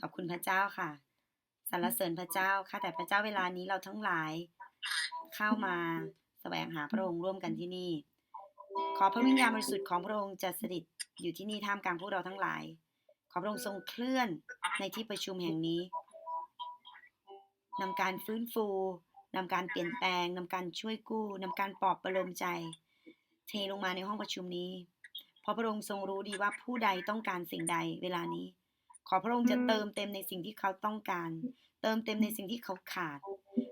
ขอบคุณพระเจ้าค่ะสรรเสริญพระเจ้าค่ะ แต่พระเจ้าเวลานี้เราทั้งหลายเข้ามาแสวงหาพระองค์ร่วมกันที่นี่ ขอพระวิญญาณบริสุทธิ์ของพระองค์จะสถิตอยู่ที่นี่ท่ามกลางพวกเราทั้งหลาย ขอพระองค์ทรงเคลื่อนในที่ประชุมแห่งนี้นำการฟื้นฟูนำการเปลี่ยนแปลงนำการช่วยกู้นำการปลอบประโลมใจ เทลงมาในห้องประชุมนี้ เพราะพระองค์ทรงรู้ดีว่าผู้ใดต้องการสิ่งใดเวลานี้ ขอพระองค์จะเติมเต็มในสิ่งที่เขาต้องการ เติมเต็มในสิ่งที่เขาขาด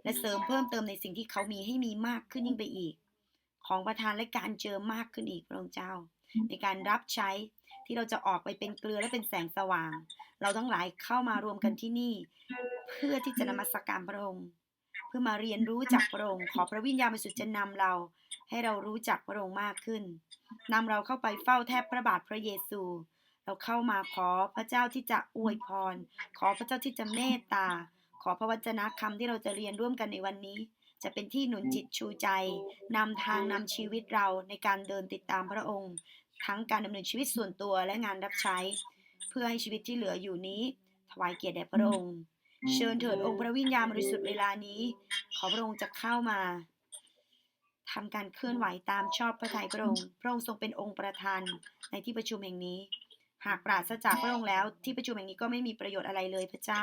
และเสริมเพิ่มเติมในสิ่งที่เขามีให้มีมากขึ้นยิ่งไปอีก ของประทานและการเจอมากขึ้นอีกพระองค์เจ้า ในการรับใช้ที่เราจะออกไปเป็นเกลือและเป็นแสงสว่าง เราทั้งหลายเข้ามารวมกันที่นี่ เพื่อที่จะนมัสการพระองค์ เพื่อมาเรียนรู้จากพระองค์ ขอพระวิญญาณบริสุทธิ์จะนำเรา ให้เรารู้จักพระองค์มากขึ้นนำเราเข้าไปเฝ้าแทบพระบาทพระเยซู เราเข้ามาขอพระเจ้าที่จะอวยพร ขอพระเจ้าที่จะเมตตา ขอพระวจนะคำที่เราจะเรียนร่วมกันในวันนี้ จะเป็นที่หนุนจิตชูใจนำทางนำชีวิตเราในการเดินติดตามพระองค์ ทั้งการดำเนินชีวิตส่วนตัวและงานรับใช้ เพื่อให้ชีวิตที่เหลืออยู่นี้ ถวายเกียรติแด่พระองค์ เชิญเถิดองค์พระวิญญาณบริสุทธิ์เวลานี้ ขอพระองค์จะเข้ามาทำการเคลื่อนไหวตามชอบพระทัยพระองค์ พระองค์ทรงเป็นองค์ประธานในที่ประชุมแห่งนี้ หากปราศจากพระองค์แล้ว ที่ประชุมแห่งนี้ก็ไม่มีประโยชน์อะไรเลยพระเจ้า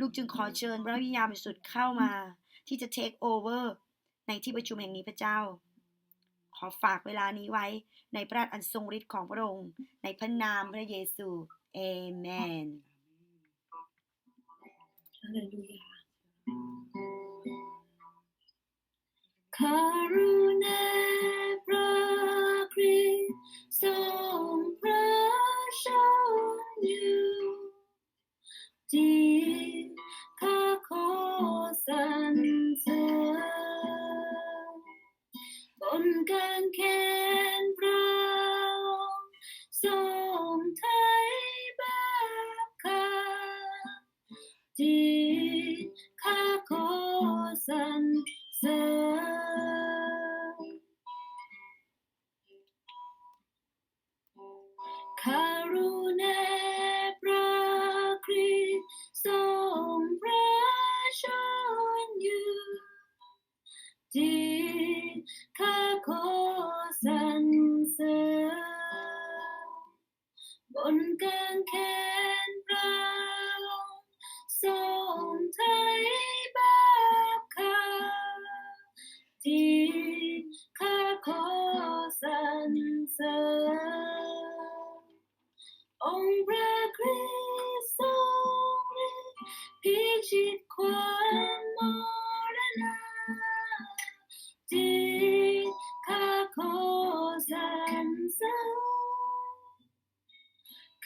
ลูกจึงขอเชิญพระวิญญาณบริสุทธิ์เข้ามา ที่จะ take over ในที่ประชุมแห่งนี้พระเจ้า ขอฝากเวลานี้ไว้ในพระราชอันทรงฤทธิ์ของพระองค์ ในพระนามพระเยซูเอเมนฮาเลลูยาคารุณาพระคริสต์ทรง พระชนอยู่ที่ข้าขอสรรเสริญบนกางเขนพระองค์ทรงไถ่บาปข้าที่ข้าขอสรรเสริญ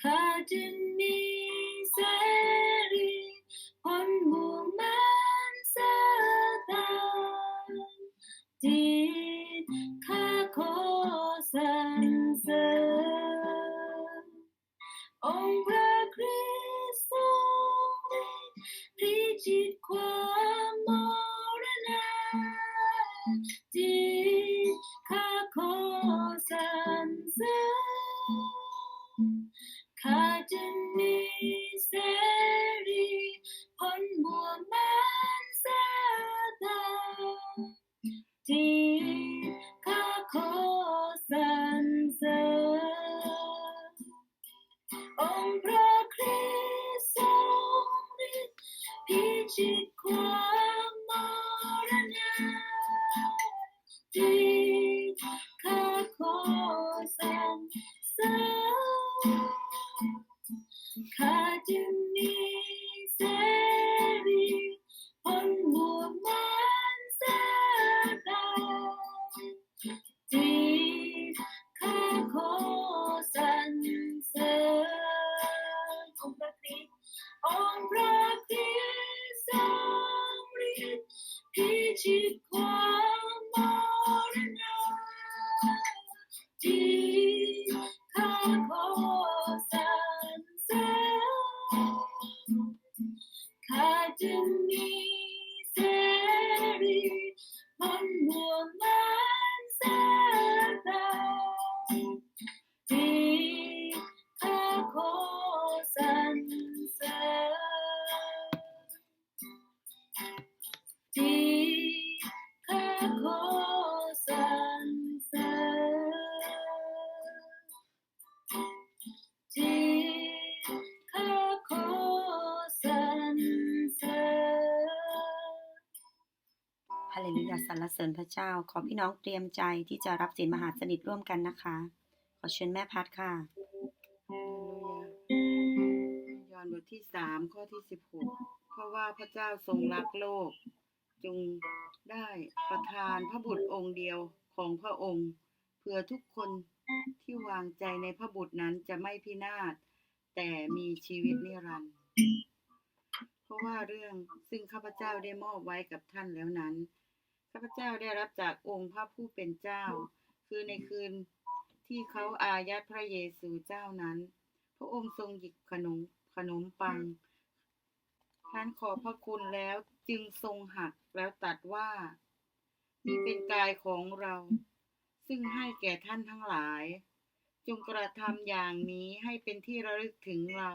ข้า pray. ข้าจึ เจ้า ขอพี่น้องเตรียมใจที่จะรับศีลมหาสนิทร่วมกันนะคะ ขอเชิญแม่พัดค่ะยอห์นบทที่สามข้อที่สิบหกเพราะว่าพระเจ้าทรงรักโลกจงได้ประทานพระบุตรองค์เดียวของพระองค์ เพื่อทุกคนที่วางใจในพระบุตรนั้นจะไม่พินาศแต่มีชีวิตนิรันดร์เพราะว่าเรื่องซึ่งข้าพเจ้าได้มอบไว้กับท่านแล้วนั้น ข้าพเจ้าได้รับจากองค์พระผู้เป็นเจ้า คือในคืนที่เขาอายัดพระเยซูเจ้านั้น พระองค์ทรงหยิบขนมขนมปังท่านขอพระคุณแล้วจึงทรงหักแล้วตัดว่า นี่เป็นกายของเรา ซึ่งให้แก่ท่านทั้งหลาย จงกระทำอย่างนี้ให้เป็นที่ระลึกถึงเรา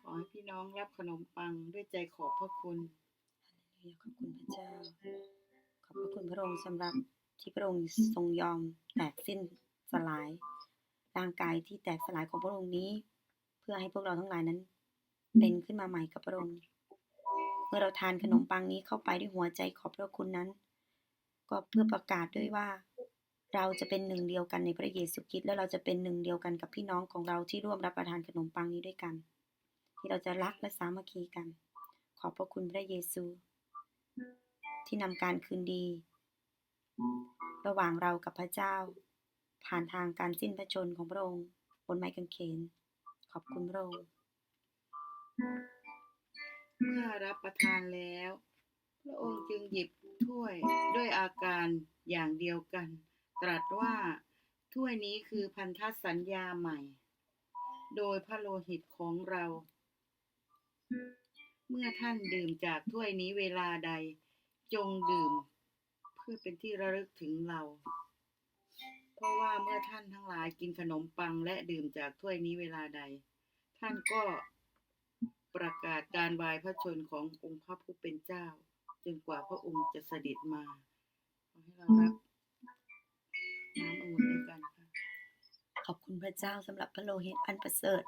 ขอให้พี่น้องรับขนมปังด้วยใจขอบพระคุณ ขอบคุณพระเจ้า ขอบพระคุณพระองค์สำหรับที่พระองค์ทรงยอมแตกสิ้นสลาย ร่างกายที่แตกสลายของพระองค์นี้ เพื่อให้พวกเราทั้งหลายนั้น เป็นขึ้นมาใหม่กับพระองค์ เมื่อเราทานขนมปังนี้เข้าไปด้วยหัวใจขอบพระคุณนั้น ก็เพื่อประกาศด้วยว่า เราจะเป็นหนึ่งเดียวกันในพระเยซูคริสต์และเราจะเป็นหนึ่งเดียวกันกับพี่น้องของเราที่ร่วมรับประทานขนมปังนี้ด้วยกัน ที่เราจะรักและสามัคคีกัน ขอบพระคุณพระเยซู ที่นำการคืนดี ระหว่างเรากับพระเจ้า ผ่านทางการสิ้นพระชนของพระองค์บนไม้กางเขน ขอบคุณพระองค์เมื่อรับประทานแล้ว พระองค์จึงหยิบถ้วยด้วยอาการอย่างเดียวกัน ตรัสว่าถ้วยนี้คือพันธสัญญาใหม่ โดยพระโลหิตของเรา เมื่อท่านดื่มจากถ้วยนี้เวลาใด จงดื่ม เพื่อเป็นที่ระลึกถึงเรา เพราะว่าเมื่อท่านทั้งหลายกินขนมปังและดื่มจากถ้วยนี้เวลาใด ท่านก็ประกาศการวายพระชนขององค์พระผู้เป็นเจ้า จนกว่าพระองค์จะเสด็จมาขอให้เรารับน้ำองุ่นด้วยกันค่ะขอบคุณพระเจ้าสำหรับพระโลหิตอันประเสริฐ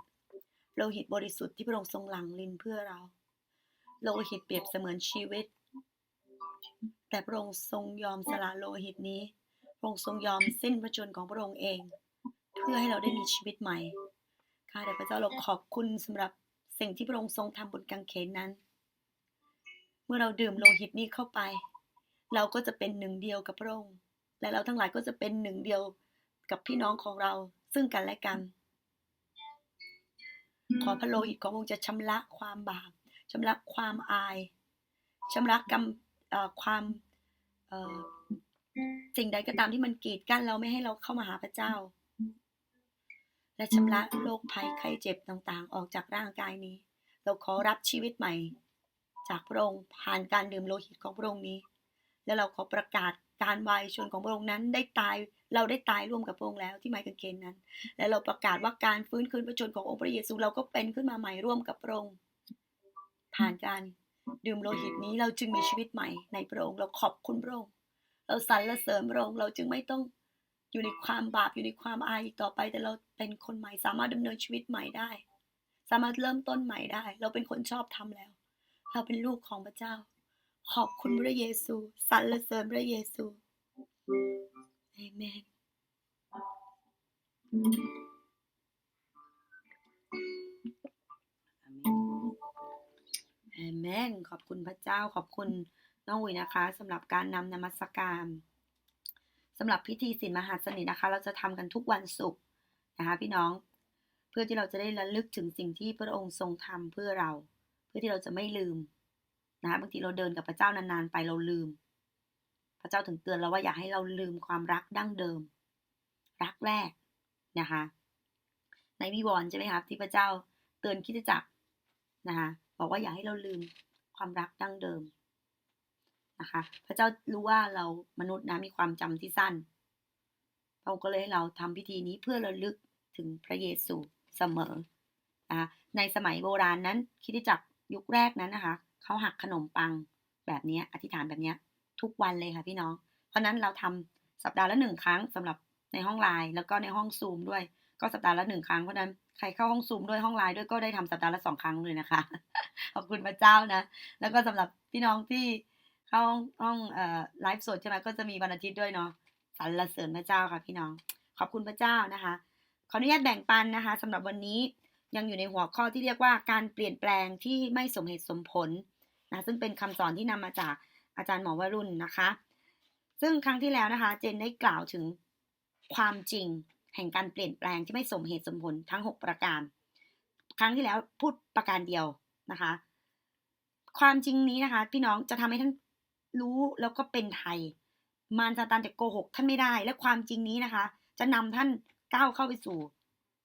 โลหิตบริสุทธิ์ที่พระองค์ทรงหลั่งลินเพื่อเรา โลหิตเปรียบเสมือนชีวิต แต่พระองค์ทรงยอมสละโลหิตนี้ พระองค์ทรงยอมสิ้นพระชนของพระองค์เอง เพื่อให้เราได้มีชีวิตใหม่ ข้าแต่พระเจ้าเราขอบคุณสำหรับสิ่งที่พระองค์ทรงทำบนกางเขนนั้น เมื่อเราดื่มโลหิตนี้เข้าไป เราก็จะเป็นหนึ่งเดียวกับพระองค์ และเราทั้งหลายก็จะเป็นหนึ่งเดียวกับพี่น้องของเราซึ่งกันและกัน ขอพระโลหิตของพระองค์จะชำระความบาปชำระความอายชำระกรรม ความสิ่งใดก็ตามที่มันกีดกั้นเราไม่ให้เราเข้ามาหาพระเจ้า และชำระโรคภัยไข้เจ็บต่างๆ ออกจากร่างกายนี้ เราขอรับชีวิตใหม่ จากพระองค์ผ่านการดื่มโลหิตของพระองค์นี้ และเราขอประกาศการวายชนของพระองค์นั้นได้ตายเราได้ตายร่วมกับพระองค์แล้วที่ไม้กางเขนนั้น และเราประกาศว่าการฟื้นคืนพระชนขององค์พระเยซูเราก็เป็นขึ้นมาใหม่ร่วมกับพระองค์ผ่านการ ดื่มโลหิตนี้เราจึงมีชีวิตใหม่ในพระองค์เราขอบคุณพระองค์เราสรรเสริญพระองค์เราจึงไม่ต้องอยู่ในความบาปอยู่ในความอายอีกต่อไป แต่เราเป็นคนใหม่สามารถดำเนินชีวิตใหม่ได้ สามารถเริ่มต้นใหม่ได้ เราเป็นคนชอบทำแล้ว เราเป็นลูกของพระเจ้า ขอบคุณพระเยซูสรรเสริญพระเยซูเอเมน เมนอเมนขอบคุณพระเจ้าขอบคุณน้องอุ๋ยนะคะสำหรับการนำนมัสการสำหรับพิธีศีลมหาสนิทนะคะ เราจะทำกันทุกวันศุกร์นะคะพี่น้องเพื่อที่เราจะได้ระลึกถึงสิ่งที่พระองค์ทรงทำเพื่อเรา เพื่อที่เราจะไม่ลืมนะคะบางทีเราเดินกับพระเจ้านานๆไปเราลืม พระเจ้าถึงเตือนเราว่าอย่าให้เราลืมความรักดั้งเดิม รักแรกนะคะในวิวรณ์ใช่ไหมครับที่พระเจ้าเตือนคิดจักรนะคะ บอกว่าอย่าให้เราลืมความรักดั้งเดิมนะคะ พระเจ้ารู้ว่าเรามนุษย์นะมีความจำที่สั้นพระองค์ก็เลยให้เราทำพิธีนี้เพื่อระลึกถึงพระเยซูเสมอนะคะในสมัยโบราณนั้นคิดจักยุคแรกนั้นนะคะเขาหักขนมปังแบบนี้อธิษฐานแบบนี้ทุกวันเลยค่ะพี่น้อง เพราะนั้นเราทำสัปดาห์ละหนึ่งครั้งสำหรับในห้องไลน์แล้วก็ในห้องซูมด้วย ก็สัปดาห์ละหนึ่งครั้งเพราะนั้นใครเข้าห้องซูมด้วยห้องไลน์ด้วยก็ได้ทำสัปดาห์ละสองครั้งเลยนะคะ ขอบคุณพระเจ้านะ แล้วก็สำหรับพี่น้องที่เข้าห้องไลฟ์สดใช่ไหมก็จะมีวันอาทิตย์ด้วยเนาะสรรเสริญพระเจ้าค่ะพี่น้อง ขอบคุณพระเจ้านะคะ ขออนุญาตแบ่งปันนะคะสำหรับวันนี้ยังอยู่ในหัวข้อที่เรียกว่าการเปลี่ยนแปลงที่ไม่สมเหตุสมผลนะซึ่งเป็นคำสอนที่นำมาจากอาจารย์หมอวรุณนะคะ ซึ่งครั้งที่แล้วนะคะ เจนได้กล่าวถึงความจริง แห่งการเปลี่ยนแปลงที่ไม่สมเหตุสมผลทั้ง 6 ประการ ครั้งที่แล้วพูดประการเดียวนะคะ ความจริงนี้นะคะ พี่น้องจะทำให้ท่านรู้แล้วก็เป็นไทย มารซาตานจะโกหกท่านไม่ได้ และความจริงนี้นะคะ จะนำท่านก้าวเข้าไปสู่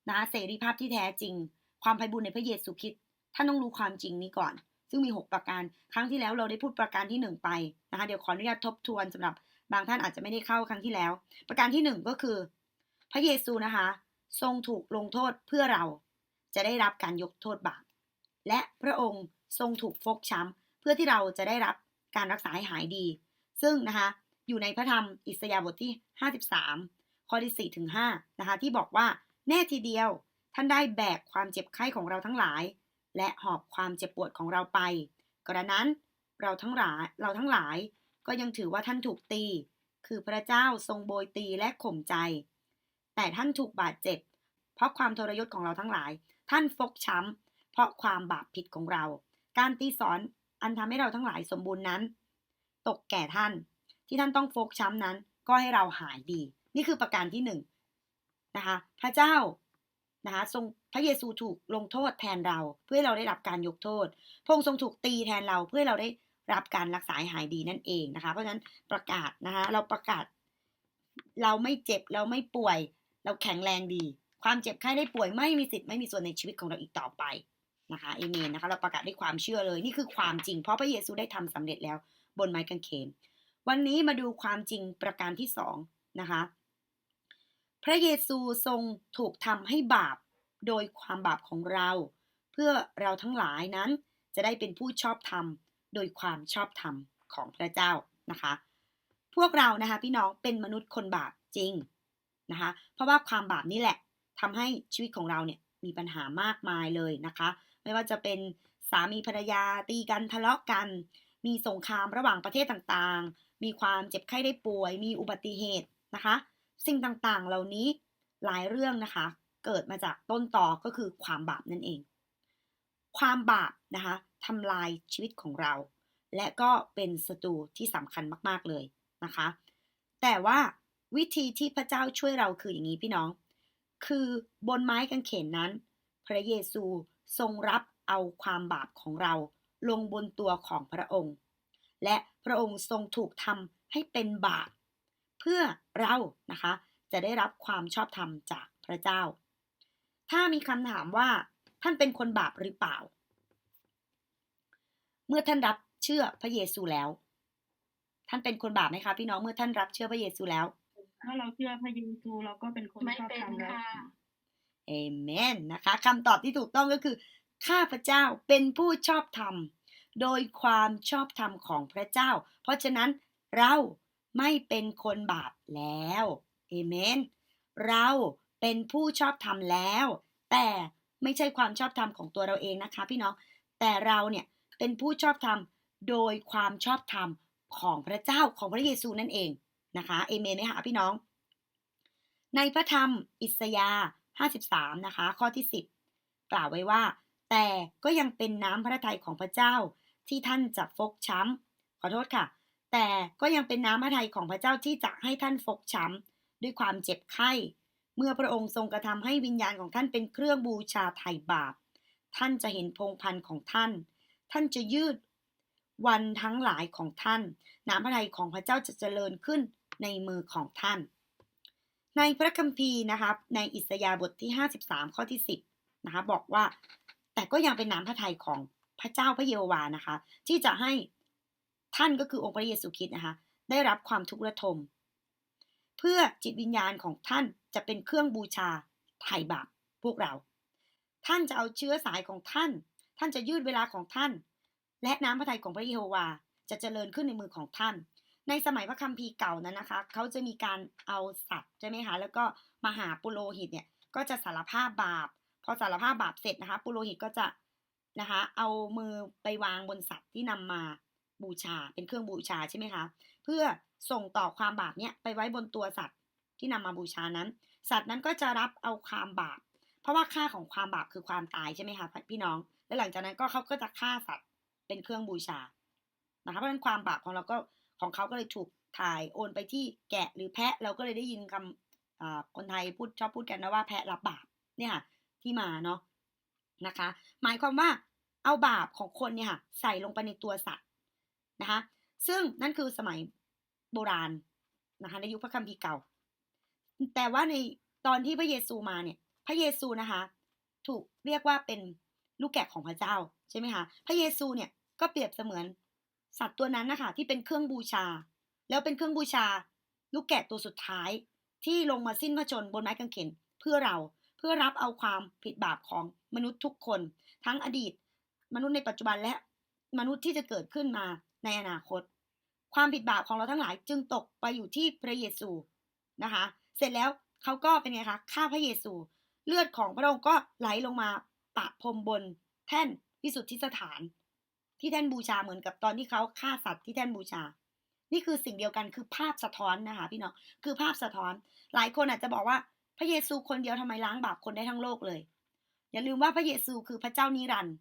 นะเสรีภาพที่แท้จริง ความไพบูลย์ในพระเยซูคริสต์ท่านต้องรู้ความจริงนี้ก่อน ซึ่งมี 6 ประการ ครั้งที่แล้วเราได้พูดประการที่ 1 ไปนะคะ เดี๋ยวขออนุญาตทบทวนสำหรับบางท่านอาจจะไม่ได้เข้าครั้งที่แล้ว ประการที่ 1 ก็คือ พระเยซูนะคะ ทรงถูกลงโทษเพื่อเราจะได้รับการยกโทษบาปและพระองค์ทรงถูกฟกช้ำเพื่อที่เราจะได้รับการรักษาให้หายดี ซึ่งนะคะอยู่ในพระธรรมอิสยาห์บทที่ 53 ข้อที่4ถึง5นะคะที่บอกว่าแน่ทีเดียวท่านได้แบกความเจ็บไข้ของเราทั้งหลาย และหอบความเจ็บปวดของเราไป กระนั้นเราทั้งหลายเราทั้งหลายก็ยังถือว่าท่านถูกตี คือพระเจ้าทรงโบยตีและข่มใจ แต่ท่านถูกบาดเจ็บ เพราะความทรยศของเราทั้งหลาย ท่านฟกช้ำ เพราะความบาปผิดของเรา การตีสอนอันทำให้เราทั้งหลายสมบูรณ์นั้น ตกแก่ท่าน ที่ท่านต้องฟกช้ำนั้น ก็ให้เราหายดี นี่คือประการที่หนึ่งนะคะพระเจ้านะคะทรงพระเยซูถูกลงโทษแทนเราเพื่อให้เราได้รับการยกโทษ พระองค์ทรงถูกตีแทนเราเพื่อให้เราได้รับการรักษาหายดีนั่นเองนะคะ เพราะฉะนั้นประกาศนะคะเราประกาศ เราไม่เจ็บเราไม่ป่วย เราแข็งแรงดี ความเจ็บไข้ได้ป่วยไม่มีสิทธิ์ไม่มีส่วนในชีวิตของเราอีกต่อไปนะคะเอเมนนะคะ เราประกาศด้วยความเชื่อเลยนี่คือความจริง เพราะพระเยซูได้ทำสำเร็จแล้วบนไม้กางเขนวันนี้มาดูความจริงประการที่สองนะคะ พระเยซูทรงถูกทำให้บาปโดยความบาปของเรา เพื่อเราทั้งหลายนั้นจะได้เป็นผู้ชอบธรรมโดยความชอบธรรมของพระเจ้านะคะ พวกเรานะคะพี่น้องเป็นมนุษย์คนบาปจริง นะคะ เพราะว่าความบาปนี่แหละทำให้ชีวิตของเราเนี่ยมีปัญหามากมายเลยนะคะ ไม่ว่าจะเป็นสามีภรรยาตีกันทะเลาะกัน มีสงครามระหว่างประเทศต่างๆ มีความเจ็บไข้ได้ป่วย มีอุบัติเหตุนะคะ สิ่งต่างๆ เหล่านี้หลายเรื่องนะคะ เกิดมาจากต้นต่อก็คือความบาปนั่นเอง ความบาปนะคะทำลายชีวิตของเรา และก็เป็นศัตรูที่สำคัญมากๆเลยนะคะ แต่ว่า วิธีที่พระเจ้าช่วยเราคืออย่างนี้พี่น้อง คือบนไม้กางเขนนั้น พระเยซูทรงรับเอาความบาปของเราลงบนตัวของพระองค์ และพระองค์ทรงถูกทำให้เป็นบาป เพื่อเรานะคะ จะได้รับความชอบธรรมจากพระเจ้า ถ้ามีคำถามว่าท่านเป็นคนบาปหรือเปล่า เมื่อท่านรับเชื่อพระเยซูแล้ว ท่านเป็นคนบาปไหมคะพี่น้องเมื่อท่านรับเชื่อพระเยซูแล้ว ถ้าเราเชื่อพระเยซูเราก็เป็นคนไม่ชอบเป็นธรรมแล้วค่ะเอเมนนะคะคำตอบที่ถูกต้องก็คือ ข้าพเจ้าเป็นผู้ชอบธรรม โดยความชอบธรรมของพระเจ้า เพราะฉะนั้นเราไม่เป็นคนบาปแล้วเอเมนเราเป็นผู้ชอบธรรมแล้ว แต่ไม่ใช่ความชอบธรรมของตัวเราเองนะคะ พี่น้องแต่เราเนี่ยเป็นผู้ชอบธรรมโดยความชอบธรรมของพระเจ้าของพระเยซูนั่นเอง นะคะเอเมนไหมคะพี่น้อง ในพระธรรมอิสยาห์53 นะคะ ข้อที่ 10 กล่าวไว้ว่า แต่ก็ยังเป็นน้ำพระทัยของพระเจ้าที่ท่านจะฟกช้ำขอโทษค่ะ แต่ก็ยังเป็นน้ำพระทัยของพระเจ้าที่จะให้ท่านฟกช้ำด้วยความเจ็บไข้ เมื่อพระองค์ทรงกระทำให้วิญญาณของท่านเป็นเครื่องบูชาไถ่บาป ท่านจะเห็นพงพันธ์ของท่าน ท่านจะยืดวันทั้งหลายของท่าน น้ำพระทัยของพระเจ้าจะเจริญขึ้น ในมือของท่าน ในพระคัมภีร์นะครับในอิสยาบทที่ 53 ข้อที่ 10นะคะบอกว่า แต่ก็ยังเป็นน้ำพระทัยของพระเจ้าพระเยโฮวานะคะ ที่จะให้ท่านก็คือองค์พระเยซูคริสต์นะคะ ได้รับความทุกข์ระทม เพื่อจิตวิญญาณของท่านจะเป็นเครื่องบูชาไถ่บาปพวกเรา ท่านจะเอาเชื้อสายของท่าน ท่านจะยืดเวลาของท่าน และน้ำพระทัยของพระเยโฮวาจะเจริญขึ้นในมือของท่าน ในสมัยพระคัมภีร์เก่านั้นนะคะ เขาจะมีการเอาสัตว์ใช่ไหมคะ แล้วก็มาหาปุโรหิตเนี่ย ก็จะสารภาพบาป พอสารภาพบาปเสร็จนะคะ ปุโรหิตก็จะนะคะ เอามือไปวางบนสัตว์ที่นำมาบูชา เป็นเครื่องบูชาใช่ไหมคะ เพื่อส่งต่อความบาปเนี่ยไปไว้บนตัวสัตว์ที่นำมาบูชานั้น สัตว์นั้นก็จะรับเอาความบาป เพราะว่าค่าของความบาปคือความตายใช่ไหมคะพี่น้อง และหลังจากนั้นก็เขาก็จะฆ่าสัตว์เป็นเครื่องบูชา นะคะ เพราะฉะนั้นความบาปของเราก็ ของเขาก็เลยถูกถ่ายโอนไปที่แกะหรือแพะเราก็เลยได้ยินคำอ่าคนไทยพูดชอบพูดกันนะว่าแพะรับบาปเนี่ยค่ะที่มาเนาะนะคะ หมายความว่าเอาบาปของคนเนี่ยค่ะใส่ลงไปในตัวสัตว์นะคะซึ่งนั่นคือสมัยโบราณนะคะในยุคพระคัมภีร์เก่า แต่ว่าในตอนที่พระเยซูมาเนี่ย พระเยซูนะคะ ถูกเรียกว่าเป็นลูกแกะของพระเจ้าใช่ไหมคะพระเยซูเนี่ยก็เปรียบเสมือน สัตว์ตัวนั้นนะคะที่เป็นเครื่องบูชา แล้วเป็นเครื่องบูชา ลูกแกะตัวสุดท้าย ที่ลงมาสิ้นพระชนบนไม้กางเขนเพื่อเราเพื่อรับเอาความผิดบาปของมนุษย์ทุกคน ทั้งอดีต มนุษย์ในปัจจุบันและมนุษย์ที่จะเกิดขึ้นมาในอนาคต ความผิดบาปของเราทั้งหลายจึงตกไปอยู่ที่พระเยซูนะคะ เสร็จแล้วเขาก็เป็นไงคะฆ่าพระเยซู เลือดของพระองค์ก็ไหลลงมาปะพรมบนแท่นพิสุทธิสถาน ที่แท่นบูชาเหมือนกับตอนที่เขาฆ่าสัตว์ที่แท่นบูชา นี่คือสิ่งเดียวกันคือภาพสะท้อนนะคะ พี่น้องคือภาพสะท้อน หลายคนอาจจะบอกว่าพระเยซูคนเดียวทำไมล้างบาปคนได้ทั้งโลกเลย อย่าลืมว่าพระเยซูคือพระเจ้านิรันดร์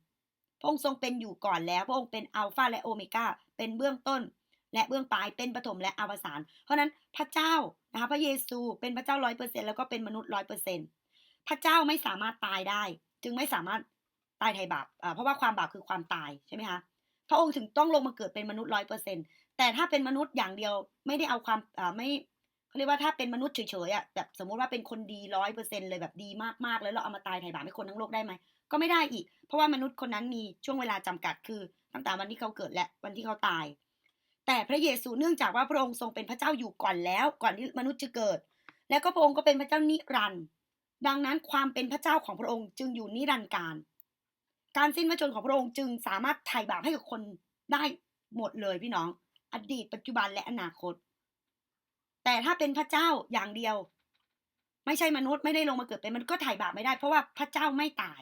พระองค์ทรงเป็นอยู่ก่อนแล้ว พระองค์เป็นอัลฟาและโอเมก้าเป็นเบื้องต้น และเบื้องปลายเป็นปฐมและอวสานเพราะนั้นพระเจ้านะคะพระเยซูเป็นพระเจ้าร้อยเปอร์เซ็นแล้วก็เป็นมนุษย์ร้อยเปอร์เซ็นพระเจ้าไม่สามารถตายได้ จึงไม่สามารถ ตายไถ่บาปเพราะว่าความบาปคือความตายใช่ไหมคะพระองค์ถึงต้องลงมาเกิดเป็นมนุษย์ร้อยเปอร์เซ็นแต่ถ้าเป็นมนุษย์อย่างเดียวไม่ได้เอาความไม่เขาเรียกว่าถ้าเป็นมนุษย์เฉยๆอะแบบสมมติว่าเป็นคนดีร้อยเปอร์เซ็นเลยแบบดีมากๆ แล้วเราเอามาตายไถ่บาปให้คนทั้งโลกได้ไหมก็ไม่ได้อีก เพราะว่ามนุษย์คนนั้นมีช่วงเวลาจำกัดคือตั้งแต่วันที่เขาเกิดและวันที่เขาตาย แต่พระเยซูเนื่องจากว่าพระองค์ทรงเป็นพระเจ้าอยู่ก่อนแล้ว ก่อนที่มนุษย์จะเกิด แล้วก็พระองค์ก็เป็นพระเจ้านิรันดร์ดังนั้นความเป็นพระเจ้าของพระองค์จึงอยู่นิรันดร์การ การสิ้นพระชนของพระองค์จึงสามารถไถ่บาปให้กับคนได้หมดเลยพี่น้อง อดีตปัจจุบันและอนาคต แต่ถ้าเป็นพระเจ้าอย่างเดียว ไม่ใช่มนุษย์ไม่ได้ลงมาเกิดเป็นมันก็ไถ่บาปไม่ได้ เพราะว่าพระเจ้าไม่ตาย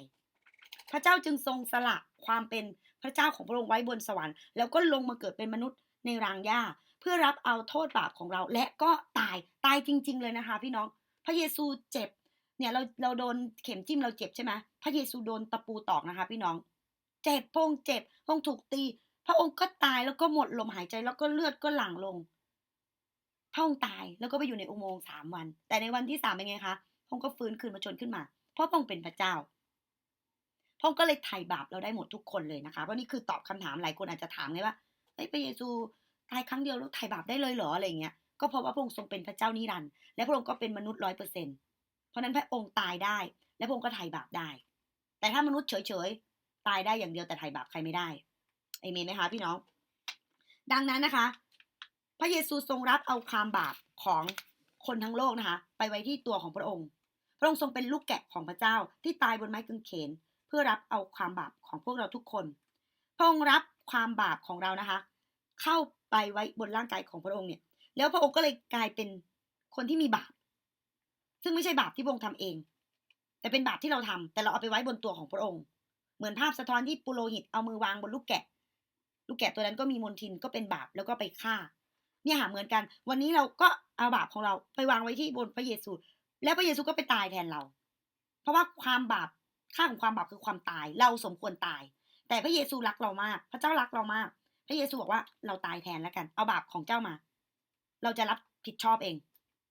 พระเจ้าจึงทรงสละความเป็นพระเจ้าของพระองค์ไว้บนสวรรค์แล้วก็ลงมาเกิดเป็นมนุษย์ในรางหญ้าเพื่อรับเอาโทษบาปของเรา และก็ตายตายจริง ๆ เลยนะคะ พี่น้อง พระเยซูเจ็บ เนี่ยเราเราโดนเข็มจิ้มเราเจ็บใช่ไหมพระเยซูโดนตะปูตอกนะคะ พี่น้อง เจ็บพงค์เจ็บพงค์ถูกตี พระองค์ก็ตายแล้วก็หมดลมหายใจแล้วก็เลือดก็หลั่งลง พระองค์ตายแล้วก็ไปอยู่ในอุโมงค์สามวัน แต่ในวันที่สามเป็นไงคะพระองค์ก็ฟื้นคืนมาชนขึ้นมา เพราะพระองค์เป็นพระเจ้าพระองค์ก็เลยไถ่บาปเราได้หมดทุกคนเลยนะคะเพราะนี่คือตอบคำถามหลายคนอาจจะถามไงว่าเฮ้ยพระเยซูตายครั้งเดียวแล้วไถ่บาปได้เลยเหรออะไรเงี้ยก็เพราะว่าพระองค์ทรงเป็นพระเจ้านิรันดร์และพระองค์ก็เป็นมนุษย์ร้อยเปอร์เซ็นต์ เพราะนั้นพระองค์ตายได้ และพระองค์ก็ไถ่บาปได้ แต่ถ้ามนุษย์เฉยๆตายได้อย่างเดียวแต่ไถ่บาปใครไม่ได้เอเมนไหมคะพี่น้อง ดังนั้นนะคะ พระเยซูทรงรับเอาความบาปของคนทั้งโลกนะคะ ไปไว้ที่ตัวของพระองค์ พระองค์ทรงเป็นลูกแกะของพระเจ้าที่ตายบนไม้กางเขน เพื่อรับเอาความบาปของพวกเราทุกคน พระองค์รับความบาปของเรานะคะ เข้าไปไว้บนร่างกายของพระองค์เนี่ย แล้วพระองค์ก็เลยกลายเป็นคนที่มีบาป ซึ่งไม่ใช่บาปที่พระองค์ทำเอง แต่เป็นบาปที่เราทำแต่เราเอาไปไว้บนตัวของพระองค์ เหมือนภาพสะท้อนที่ปุโรหิตเอามือวางบนลูกแกะ ลูกแกะตัวนั้นก็มีมลทินก็เป็นบาปแล้วก็ไปฆ่า เนี่ยหาเหมือนกัน วันนี้เราก็เอาบาปของเราไปวางไว้ที่บนพระเยซู แล้วพระเยซูก็ไปตายแทนเรา เพราะว่าความบาปค่าของความบาปคือความตาย เราสมควรตาย แต่พระเยซูรักเรามาก พระเจ้ารักเรามาก พระเยซูบอกว่าเราตายแทนแล้วกัน เอาบาปของเจ้ามา เราจะรับผิดชอบเอง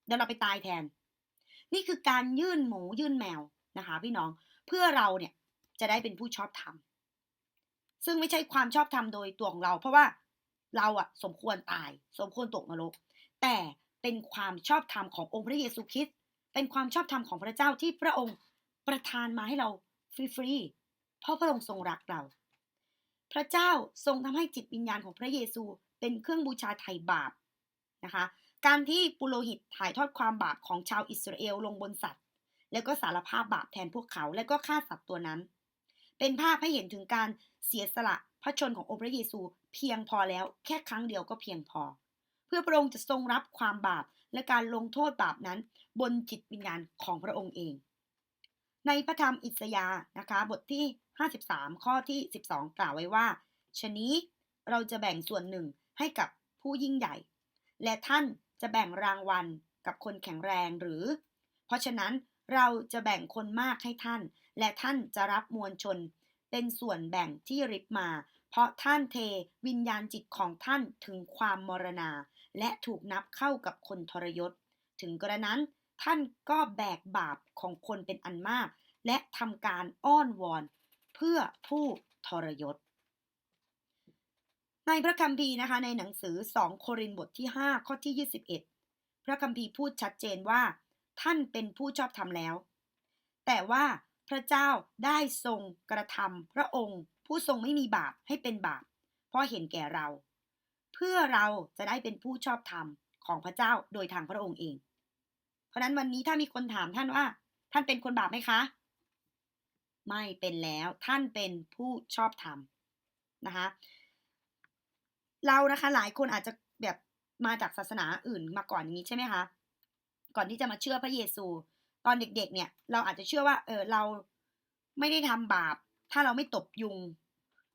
เดี๋ยวเราไปตายแทน นี่คือการยื่นหมูยื่นแมวนะคะพี่น้องเพื่อเราเนี่ยจะได้เป็นผู้ชอบธรรมซึ่งไม่ใช่ความชอบธรรมโดยตัวของเรา เพราะว่าเราอะสมควรตาย สมควรตกนรก แต่เป็นความชอบธรรมขององค์พระเยซูคริสต์เป็นความชอบธรรมของพระเจ้าที่พระองค์ประทานมาให้เราฟรีๆเพราะพระองค์ทรงรักเรา พระเจ้าทรงทำให้จิตวิญญาณของพระเยซูเป็นเครื่องบูชาไถ่บาปนะคะ การที่ปุโรหิตถ่ายทอดความบาปของชาวอิสราเอลลงบนสัตว์ แล้วก็สารภาพบาปแทนพวกเขา แล้วก็ฆ่าสัตว์ตัวนั้น เป็นภาพให้เห็นถึงการเสียสละพระชนขององค์พระเยซูเพียงพอแล้วแค่ครั้งเดียวก็เพียงพอ เพื่อพระองค์จะทรงรับความบาปและการลงโทษบาปนั้น บนจิตวิญญาณของพระองค์เอง ในพระธรรมอิสยาห์นะคะบทที่ 53 ข้อที่ 12 กล่าวไว้ว่าชะนี้เราจะแบ่งส่วนหนึ่งให้กับผู้ยิ่งใหญ่ และท่าน จะแบ่งรางวัลกับคนแข็งแรงหรือ เพราะฉะนั้นเราจะแบ่งคนมากให้ท่าน และท่านจะรับมวลชน เป็นส่วนแบ่งที่ริบมา เพราะท่านเทวิญญาณจิตของท่านถึงความมรณา และถูกนับเข้ากับคนทรยศ ถึงกระนั้นท่านก็แบกบาปของคนเป็นอันมาก และทำการอ้อนวอน เพื่อผู้ทรยศ ในพระคัมภีร์นะคะในหนังสือ 2 โครินธ์บทที่ 5 ข้อที่ 21 พระคัมภีร์พูดชัดเจนว่า ท่านเป็นผู้ชอบธรรมแล้ว แต่ว่าพระเจ้าได้ทรงกระทำพระองค์ ผู้ทรงไม่มีบาปให้เป็นบาป เพราะเห็นแก่เรา เพื่อเราจะได้เป็นผู้ชอบธรรมของพระเจ้าโดยทางพระองค์เอง เพราะฉะนั้นวันนี้ถ้ามีคนถามท่านว่า ท่านเป็นคนบาปไหมคะ ไม่เป็นแล้วท่านเป็นผู้ชอบธรรมนะคะ เรานะคะ หลายคนอาจจะแบบมาจากศาสนาอื่นมาก่อนอย่างนี้ใช่ไหมคะก่อนที่จะมาเชื่อพระเยซู ตอนเด็กๆ เนี่ย เราอาจจะเชื่อว่า เออเราไม่ได้ทำบาป ถ้าเราไม่ตบยุง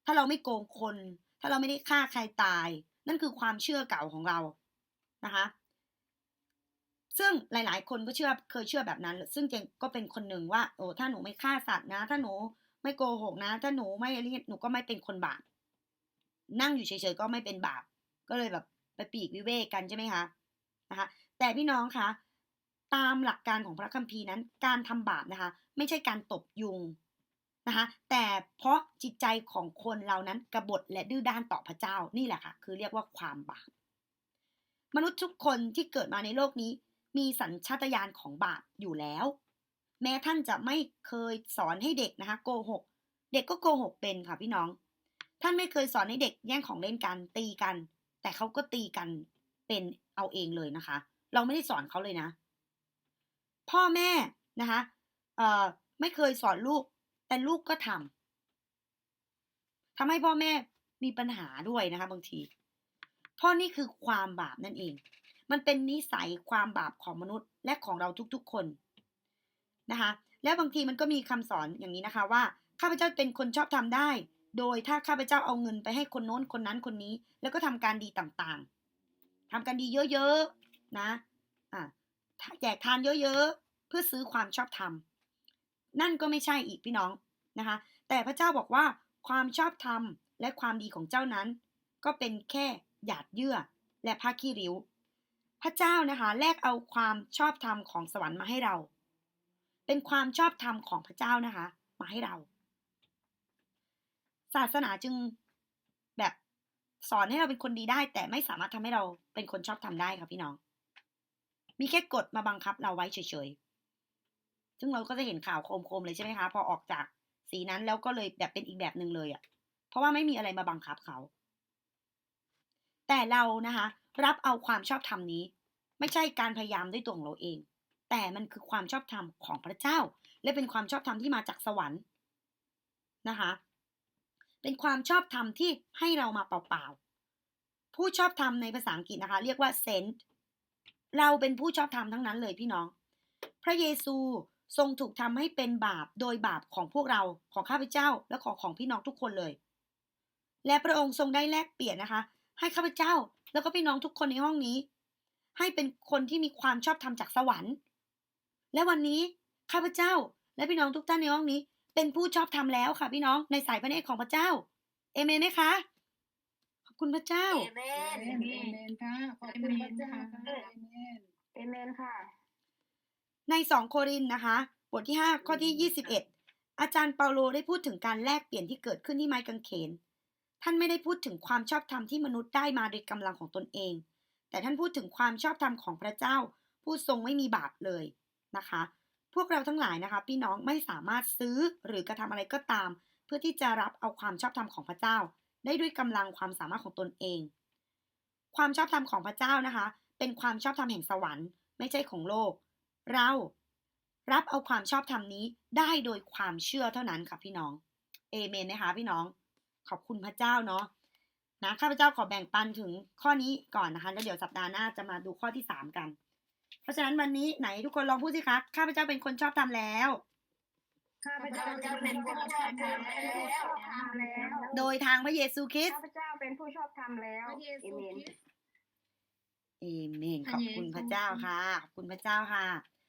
ถ้าเราไม่โกงคน ถ้าเราไม่ได้ฆ่าใครตาย นั่นคือความเชื่อเก่าของเรานะคะซึ่งหลายๆ คนก็เชื่อเคยเชื่อแบบนั้น ซึ่งเจงก็เป็นคนหนึ่งว่า โอ้ถ้าหนูไม่ฆ่าสัตว์นะ ถ้าหนูไม่โกหกนะ ถ้าหนูไม่อะไรหนูก็ไม่เป็นคนบาป นั่งอยู่เฉยๆก็ไม่เป็นบาป ก็เลยแบบไปปีกวิเวกกันใช่ไหมคะนะคะ แต่พี่น้องคะตามหลักการของพระคัมภีร์นั้น การทำบาปนะคะ ไม่ใช่การตบยุงนะคะ แต่เพราะจิตใจของคนเรานั้นกบฏและดื้อด้านต่อพระเจ้านี่แหละค่ะ คือเรียกว่าความบาปมนุษย์ทุกคนที่เกิดมาในโลกนี้ มีสัญชาตญาณของบาปอยู่แล้ว แม้ท่านจะไม่เคยสอนให้เด็กนะคะ โกหก เด็กก็โกหกเป็นค่ะพี่น้อง ท่านไม่เคยสอนให้เด็กแย่งของเล่นกันตีกัน แต่เขาก็ตีกันเป็นเอาเองเลยนะคะ เราไม่ได้สอนเขาเลยนะ พ่อแม่นะคะเอ่อไม่เคยสอนลูก แต่ลูกก็ทำทำให้พ่อแม่มีปัญหาด้วยนะคะบางทีเพราะนี่คือความบาปนั่นเอง มันเป็นนิสัยความบาปของมนุษย์และของเราทุกๆคนนะคะ แล้วบางทีมันก็มีคำสอนอย่างนี้นะคะว่าข้าพเจ้าเป็นคนชอบทำได้ โดยถ้าข้าพเจ้าเอาเงินไปให้คนโน้นคนนั้นคนนี้ แล้วก็ทำการดีต่างๆทำการดีเยอะๆนะอะแจกทานเยอะๆ เพื่อซื้อความชอบธรรม นั่นก็ไม่ใช่อีกพี่น้องนะคะ แต่พระเจ้าบอกว่าความชอบธรรมและความดีของเจ้านั้น ก็เป็นแค่หยาดเยื่อและผ้าขี้ริ้ว พระเจ้านะคะแลกเอาความชอบธรรมของสวรรค์มาให้เรา เป็นความชอบธรรมของพระเจ้านะคะ มาให้เรา ศาสนาจึงแบบสอนให้เราเป็นคนดีได้ แต่ไม่สามารถทำให้เราเป็นคนชอบทำได้ค่ะพี่น้อง มีแค่กฎมาบังคับเราไว้เฉยๆ ซึ่งเราก็จะเห็นข่าวโคมๆเลยใช่ไหมคะ พอออกจากสีนั้นแล้วก็เลยแบบเป็นอีกแบบหนึ่งเลยอะ่ะ เพราะว่าไม่มีอะไรมาบังคับเขา แต่เรานะคะ รับเอาความชอบธรรมนี้ ไม่ใช่การพยายามด้วยตัวของเราเอง แต่มันคือความชอบธรรมของพระเจ้า และเป็นความชอบธรรมที่มาจากสวรรค์นะคะ เป็นความชอบธรรมที่ให้เรามาเปล่าๆ ผู้ชอบธรรมในภาษาอังกฤษนะคะ เรียกว่า sent เราเป็นผู้ชอบธรรมทั้งนั้นเลยพี่น้อง พระเยซูทรงถูกทำให้เป็นบาปโดยบาปของพวกเราของข้าพเจ้าและของของพี่น้องทุกคนเลย และพระองค์ทรงได้แลกเปลี่ยนนะคะ ให้ข้าพเจ้าแล้วก็พี่น้องทุกคนในห้องนี้ ให้เป็นคนที่มีความชอบธรรมจากสวรรค์ และวันนี้ข้าพเจ้าและพี่น้องทุกท่านในห้องนี้ เป็นผู้ชอบธรรมแล้วค่ะพี่น้องในสายพระเนตรของพระเจ้า เอเมนไหมคะ ขอบคุณพระเจ้า เอเมน เอเมนเอเมนค่ะ ขอบคุณพระเจ้าค่ะเอเมน เอเมนค่ะ ในสองโครินธ์นะคะ บทที่5ข้อที่21อาจารย์เปาโลได้พูดถึงการแลกเปลี่ยนที่เกิดขึ้นที่ไม้กางเขน ท่านไม่ได้พูดถึงความชอบธรรมที่มนุษย์ได้มาโดยกำลังของตนเอง แต่ท่านพูดถึงความชอบธรรมของพระเจ้า ผู้ทรงไม่มีบาปเลยนะคะพ วกเราทั้งหลายนะคะ พี่น้องไม่สามารถซื้อหรือกระทำอะไรก็ตาม เพื่อที่จะรับเอาความชอบธรรมของพระเจ้า ได้ด้วยกำลังความสามารถของตนเอง ความชอบธรรมของพระเจ้านะคะ เป็นความชอบธรรมแห่งสวรรค์ ไม่ใช่ของโลก เรารับเอาความชอบธรรมนี้ได้โดยความเชื่อเท่านั้นค่ะพี่น้องเอเมนนะคะพี่น้องขอบคุณพระเจ้าเนาะนะข้าพเจ้าขอแบ่งปันถึงข้อนี้ก่อนนะคะแล้วเดี๋ยวสัปดาห์หน้าจะมาดูข้อที่สามกัน เพราะฉะนั้นวันนี้ไหนทุกคนลองพูดสิคะข้าพเจ้าเป็นคนชอบทำแล้ว ข้าพเจ้าเป็นผู้ชอบทำแล้วโดยทางพระเยซูคริสต์ข้าพเจ้าเป็นผู้ชอบทำแล้วเอเมน เอเมนขอบคุณพระเจ้าค่ะขอบคุณพระเจ้าค่ะ